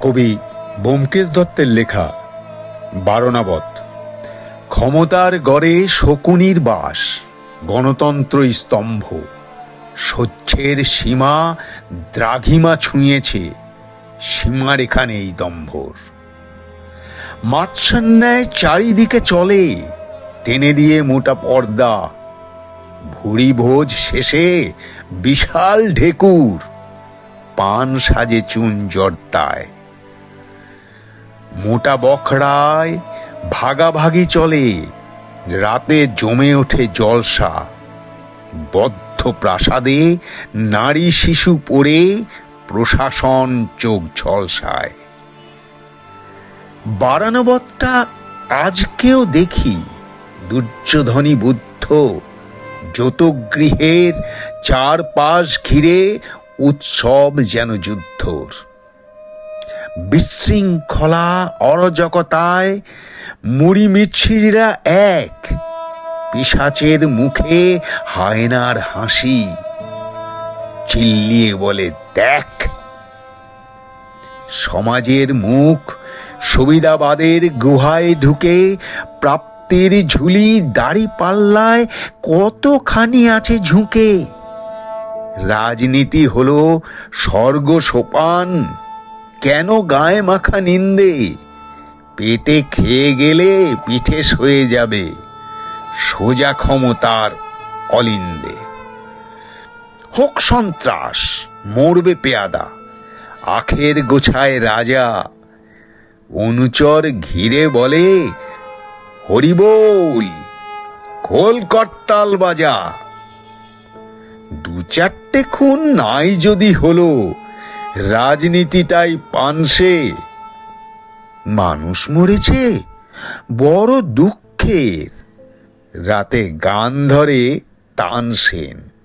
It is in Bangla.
কবি ব্যোমকেশ দত্তের লেখা বারণাবত। ক্ষমতার গড়ে শকুনির বাস, গণতন্ত্র স্তম্ভ। স্বচ্ছের সীমা দ্রাঘিমা ছুঁয়েছে সীমারেখা নেই দম্ভর। মাৎসান্যায় চারিদিকে চলে, টেনে দিয়ে মোটা পর্দা। ভুড়ি ভোজ শেষে বিশাল ঢেকুর, পান সাজে চুন জর্দায়। মোটা বখড়ায় ভাগাভাগি চলে, রাতে জমে ওঠে জলসা। বদ্ধ প্রাসাদে নারী শিশু পড়ে প্রশাসন চোখ ঝলসায়। বারানবতটা আজকেও দেখি, দুর্যোধনী বুদ্ধ যতগৃহের চারপাশ ঘিরে উৎসব যেন যুদ্ধর। বিশৃঙ্খলা অরাজকতায় মুড়ি মিছিরা এক। পিসাচের মুখে হায়নার হাসি। চিল্লিয়ে বলে, দেখ, সমাজের মুখ সুবিধাবাদের গুহায় ঢুকে প্রাপ্তির ঝুলি দাড়ি পাল্লায় কতখানি আছে ঝুঁকে? রাজনীতি হলো স্বর্গ সোপান কেন গায়ে মাখা নিন্দে? পেটে খেয়ে গেলে পিঠে সয়ে যাবে। সোজা ক্ষমতার অলিন্দে। হোক সন্ত্রাস, মরবে পেয়াদা। আখের গোছায় রাজা। অনুচর ঘিরে বলে, হরিবোল খোল করতাল বাজা দু চারটে খুন নাই যদি হলো রাজনীতিটাই পানসে। মানুষ মরেছে বড় দুঃখের। রাতে গান ধরে তানসেন।